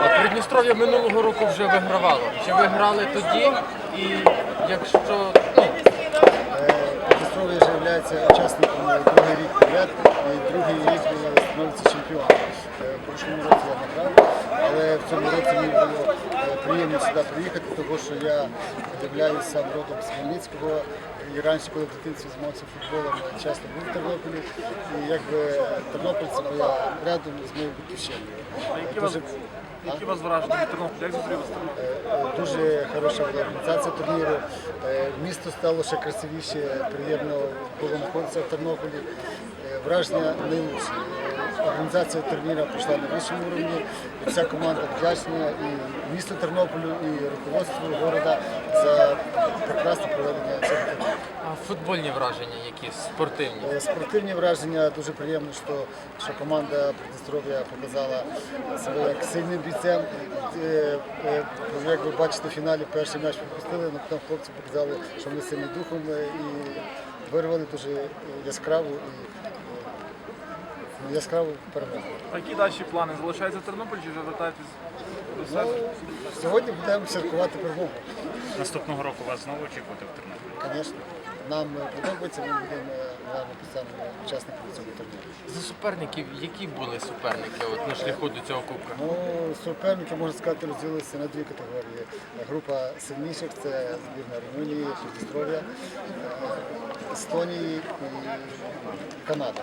А Придністров'я минулого року вже вигравало. Чи ви тоді? І якщо ну, Придністров'я вже є учасником другий рік підряд і другий рік становиться чемпіоном. Е, В прошлому році я не грав, але в цьому році мені було приємно сюди приїхати, тому що я являюся сам родом з Хмельницького. І раніше, коли в дитинстві займався футболом, я часто був в Тернополі. І якби Тернопіль це була рядом з моєю батьківщиною. Які вас, враження від Тернополя? Як зустріли Тернопіль? Дуже хороша була організація турніру. Е, Місто стало ще красивіше, приємно було знаходитися в Тернополі. Е, Враження найлучші. Е, Організація турніру пройшла на вищому рівні. Вся команда вдячна і місто місту Тернополю, і руководству міста за прекрасне проведення цього турніру. а футбольні враження якісь спортивні? Е, Спортивні враження дуже приємно, що, що команда Придністров'я показала себе як сильним бійцем. Е, е, Як ви бачите, в фіналі перший м'яч пропустили, але там хлопці показали, що вони сильні духом і вирвали дуже яскраву і яскраву перемогу. Які далі плани? Залишається в Тернополі чи вже вертаєтесь до себе? Сьогодні будемо святкувати перемогу. Наступного року вас знову очікувати в Тернополі. Звісно, нам е, подобається, ми будемо наверно, постійними учасниками цього турніру. За суперників, які були суперники от, на шляху до цього кубка? Ну, суперники, можна сказати, розділилися на дві категорії. Група сильніших це збірна Румунії, Придністров'я, е, Естонії і Канада.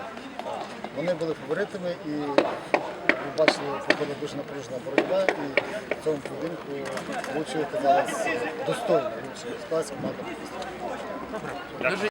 Вони були фаворитами і ви бачили, проходила дуже напружена боротьба і в цьому будинку лучше оказалась достойна лучше команда.